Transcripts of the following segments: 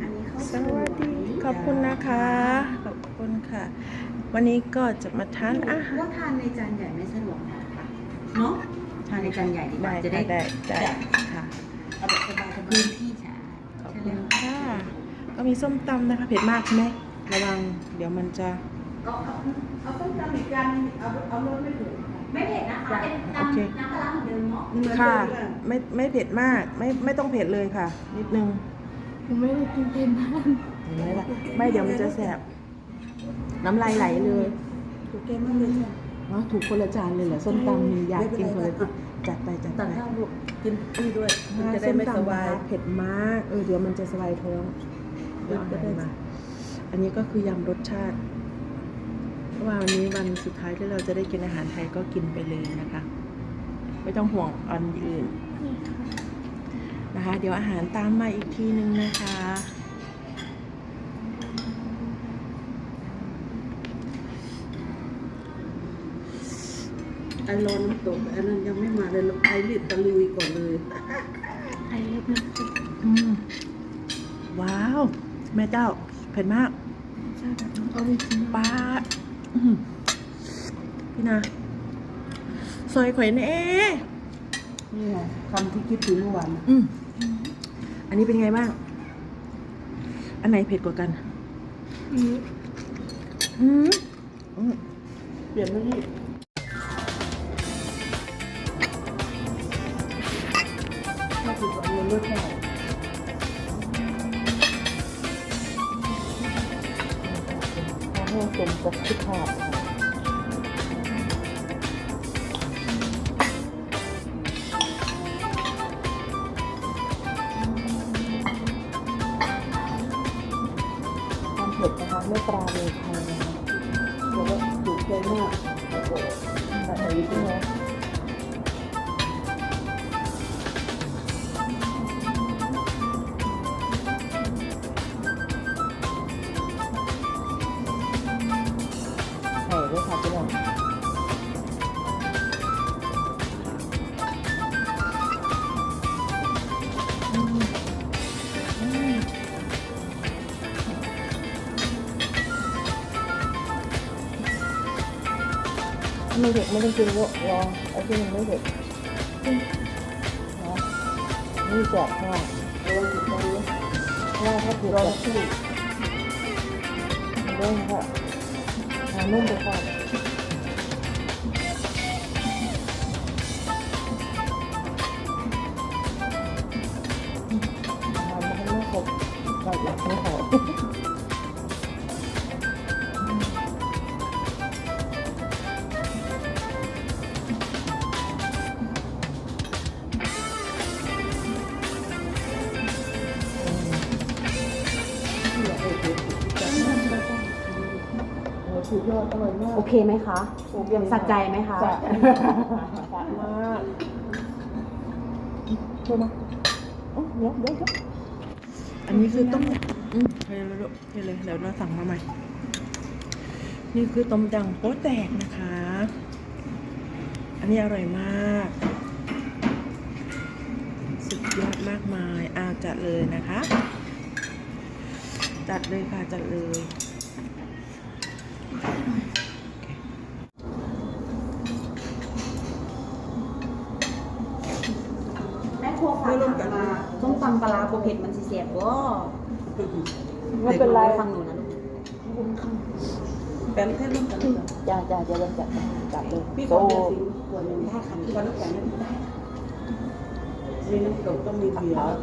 อันนี้ข้าวสวัสดีขอบคุณนะคะ ขอบคุณค่ะ วันนี้ก็จะมาทานอาหารว่าทานในจานใหญ่ไม่สะดวกนะคะเนาะทานในจานใหญ่ดีกว่าได้จะได้ได้ได้ได้ค่ะเอาแบบสบายๆพื้นที่ใช่ขอบใช่คุแล้ณวค่ะ ก็มีส้มตำนะคะเผ็ดมากใช่ไหมระวังเดี๋ยวมันจะเอาเอาเอาต้มยำอีกจานนึงเอาเอารสไม่ถูกไม่เผ็ดนะคะเป็นโอเคน้ำน้ำปลาร้าเหมือนเดิมเนาะเหมือนค่ะเดิมไม่ไม่เผ็ดมากไม่ไม่ต้องเผ็ดเลยค่ะ นิดนึง หนูไม่ได้กินเป็นนะเห็นไหมล่ะไม่เดี๋ยวมันจะแสบ น้ำลายไหลเลยถูกแก้มากเลยค่ะเนาะถูกคนละจานเลยเหรอส้มตำมีอยากกินคนละจัดไปจัดไป ตักข้าวลูกกินนี่ด้วย มันจะได้ส้มไม่สตำบายนะคะเผ็ดมาก เออเดี๋ยวมันจะสบายท้องเดี๋ยวเอาอาหารมา อันนี้ก็คือยำรสชาติ เพราะว่าวันนี้วันสุดท้ายที่เราจะได้กินอาหารไทยก็กินไปเลยนะคะ ไม่ต้องห่วงอันอื่น นะคะ เดี๋ยวอาหารตามมาอีกทีนึงนะคะไอ้รอน้ำตกอันนั้นยังไม่มาเลยลูกไอ้รีบตะลุยก่อนเลยไอเล็บน้ำซุปอืมว้าว แม่เจ้าเผ็ดมากใช่แบบน้องออริจินอลป้าอื้อหือพี่นาซอยข่อยแน่นี่ไงคำที่คิดถึงเมื่อวานอืม อันนี้เป็นไงบ้าง อันไหนเผ็ดกว่ากัน อืมอืมอืมเปลี่ยนไม่ที่ถ้าถูกอันนี้รสชาติทำให้สมกับทุกภา ไม่เผ็ดไม่ต้องกินเยอะรอไอ้ที่มันไม่เผ็ดนะนี่แสบมากระวังถูกตรงนะเพราะว่าถ้าถูกรอแบบสักครู่มันเด้งค่ะทานุ่มไปก่อน โอเคไหมคะสักใจไหมคะจะจะมากเดี๋ยวมาอ๋อเดี๋ยวเดี๋ยวเดี๋ยวอันนี้คือต้มอืมเทเลยลูกเทเลยเดี๋ยวเราสั่งมาใหม่ นี่คือต้มดังโป๊ะแตกนะคะ อันนี้อร่อยมาก สุดยอดมากมายอ้าวจัดเลยนะคะ จัดเลยค่ะจัดเลย แม่ครัวฝากถามมาส้มตำปลาร้าโปรเผ็ดมันสิเสียบบ่ไม่เป็นไรฟังหนูนะลูกแปมแค่ร่วมกันเลยจ้าจ้าจะเริ่มจัดจัดเลยพี่ขโตอเบียร์สิงขวดหนึ่งได้ค่ะพี่ขอน้ำแข็งได้ได้มีน้ำตกต้องมีเบียร์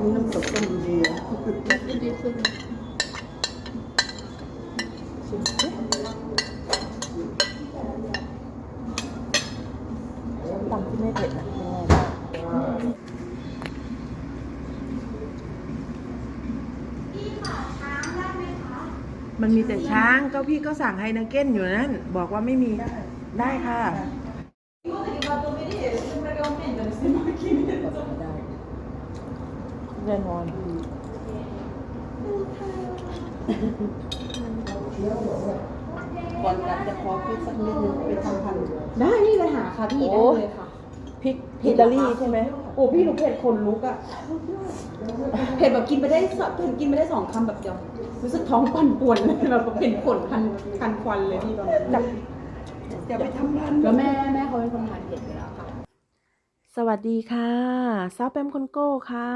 มีน้ำตกต้องมีเบียร์ ดีขึ้น ส้มตำที่ไม่เผ็ดนะเป็นไงบ้าง มันมีแต่ช้างก็พี่ก็สั่งไฮนาเก้นอยู่นั่น บอกว่าไม่มีได้ค่ะ แน่นอนก่อนกลับจะขอพี่สักนิดนึงไปทำพันธุ์ได้นี่เลยหาค่ะพี่ได้เลยค่ะ พริกอิตาลีใช่ไหมเโอ้พี่หนูเผ็ดคนลุกอะเผ็ดแบบกินไปได้สเผ็ดกินไปได้สองคำแบบเดียวรู้สึกท้องปั่นป่วนเลยแบบเผ็ดขนคันคันควันเลยพี่ตอนนั้นอย่าไปทำงานแล้วแม่แม่เขาเป็นคนทานเผ็ดอยู่แล้วค่ะสวัสดีค่ะซาวแปมคนโก้ค่ะ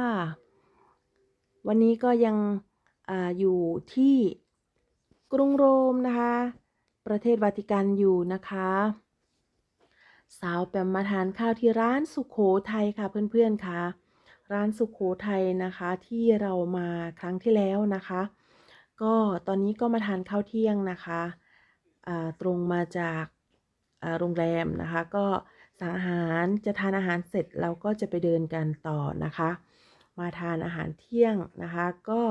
วันนี้ก็ยังอาอยู่ที่กรุงโรมนะคะ ประเทศวาติกันอยู่นะคะ สาวแปมมาทานข้าวที่ร้านสุขโขทัยค่ะเพื่อนๆค่ะร้านสุขโขทัยนะคะที่เรามาครั้งที่แล้วนะคะ ก็ตอนนี้ก็มาทานข้าวเที่ยงนะคะตรงมาจากโรงแรมนะคะ ก็สั่งอาหารจะทานอาหารเสร็จเราก็จะไปเดินกันต่อนะคะ มาทานอาหารเที่ยงนะคะ ก็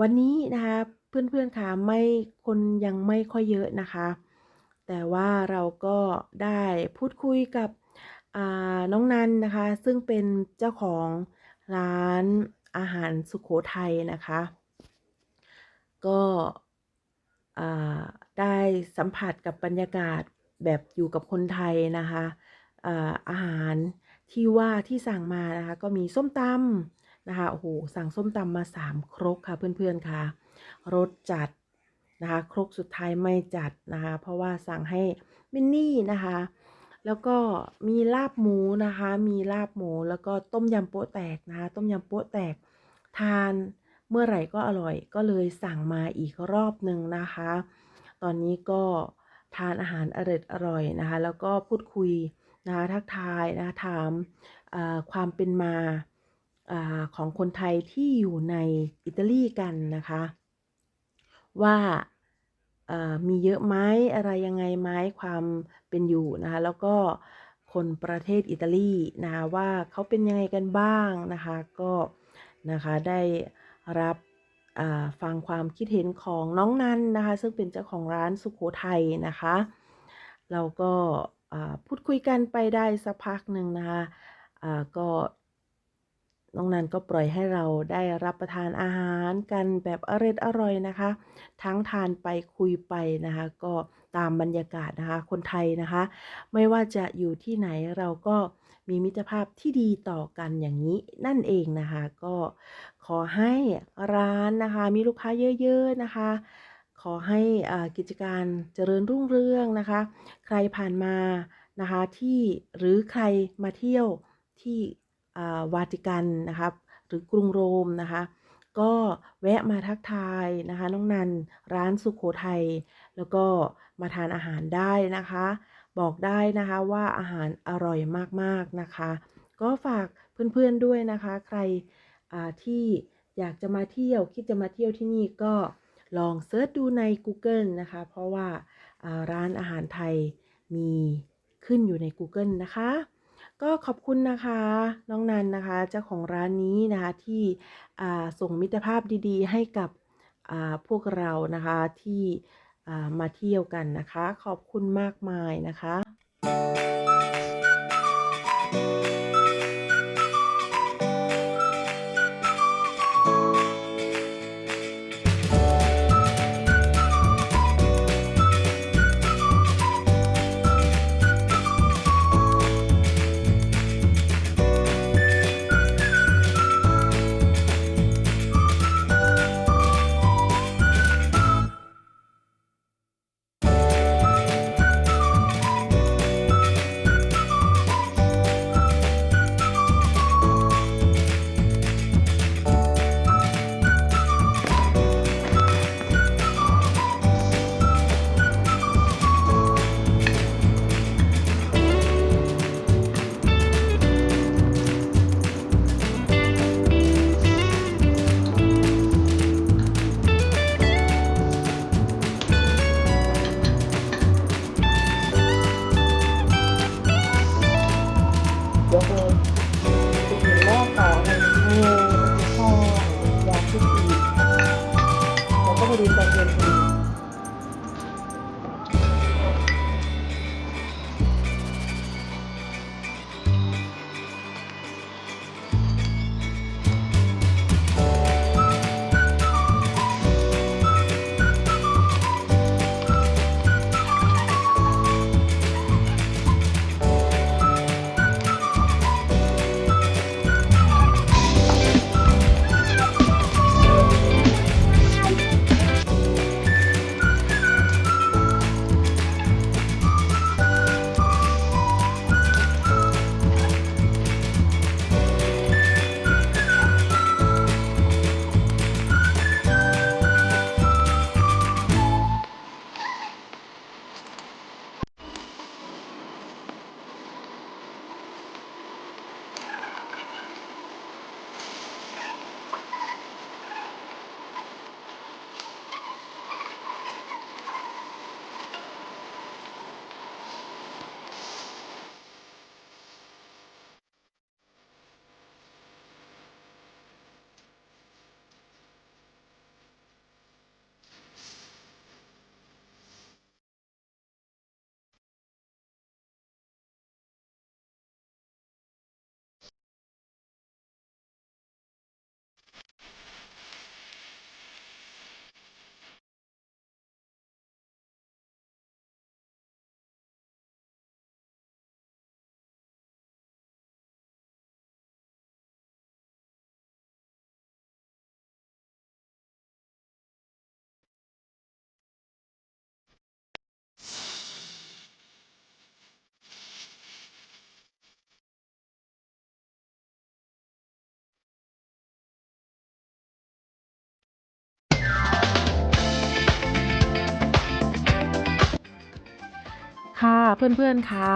วันนี้นะคะเพื่อนๆค่ะไม่คนยังไม่ค่อยเยอะนะคะ แต่ว่าเราก็ได้พูดคุยกับน้องนันนะคะ ซึ่งเป็นเจ้าของร้านอาหารสุขโขทัยนะคะ ก็ได้สัมผัสกับบรรยากาศแบบอยู่กับคนไทยนะคะอาอาหารที่ว่าที่สั่งมานะคะ ก็มีส้มตำนะคะโอ้โหสั่งส้มตำมาสามครกค่ะเพื่อนๆค่ะรสจัด นะคะครกสุดท้ายไม่จัดนะคะ เพราะว่าสั่งให้มินนี่นะคะ แล้วก็มีลาบหมูนะคะ มีลาบหมูแล้วก็ต้มยำโป๊ะแตกนะคะ ต้มยำโป๊ะแตกทานเมื่อไหร่ก็อร่อย ก็เลยสั่งมาอีกรอบหนึ่งนะคะ ตอนนี้ก็ทานอาหารอร่อยอร่อยนะคะ แล้วก็พูดคุยนะคะทักทายนะคะถามความเป็นมาอของคนไทยที่อยู่ในอิตาลีกันนะคะ ว่า มีเยอะไหมอะไรยังไงไหมความเป็นอยู่นะคะแล้วก็คนประเทศอิตาลีนะคะว่าเขาเป็นยังไงกันบ้างนะคะก็นะคะได้รับฟังความคิดเห็นของน้องนันนะคะซึ่งเป็นเจ้าของร้านสุขโขทัยนะคะเราก็พูดคุยกันไปได้สักพักหนึ่งนะคะก็ น้นก็ปล่อยให้เราได้รับประทานอาหารกันแบบอร่อยอร่อยนะคะ ทั้งทานไปคุยไปนะคะ ก็ตามบรรยากาศนะคะ คนไทยนะคะ ไม่ว่าจะอยู่ที่ไหนเราก็มีมิตรภาพที่ดีต่อกันอย่างนี้นั่นเองนะคะ ก็ขอให้ร้านนะคะ มีลูกค้าเยอะ ๆนะคะ ขอให้อากิจการเจริญรุ่งเรืองนะคะ ใครผ่านมานะคะที่หรือใครมาเที่ยวที่ วาติกันนะครับหรือกรุงโรมนะคะ ก็แวะมาทักทายนะคะน้องนันร้านสุขโขทัยแล้วก็มาทานอาหารได้นะคะ บอกได้นะคะว่าอาหารอร่อยมากๆนะคะ ก็ฝากเพื่อนๆด้วยนะคะ ใครที่อยากจะมาเที่ยวคิดจะมาเที่ยวที่นี่ก็ลองเซิร์ชดูใน Google นะคะ เพราะว่าอ่าร้านอาหารไทยมีขึ้นอยู่ใน Google นะคะ ก็ขอบคุณนะคะ น้องนันนะคะ เจ้าของร้านนี้นะคะที่ส่งมิตรภาพดีๆ ให้กับพวกเรานะคะที่มาเที่ยวกันนะคะ ขอบคุณมากมายนะคะ เพื่อนๆคะ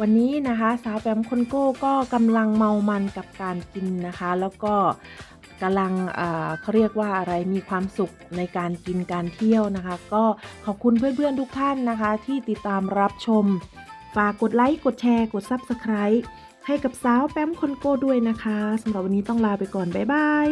วันนี้นะคะสาวแปมคนโก้ก็กำลังเมามันกับการกินนะคะ แล้วก็กำลังเขาเรียกว่าอะไรมีความสุขในการกินการเที่ยวนะคะ ก็ขอบคุณเพื่อนๆทุกท่านนะคะ ที่ติดตามรับชม ฝากกดไลค์กดแชร์กด Subscribe ให้กับสาวแปมคนโก้ด้วยนะคะสำหรับวันนี้ต้องลาไปก่อน บ๊ายบาย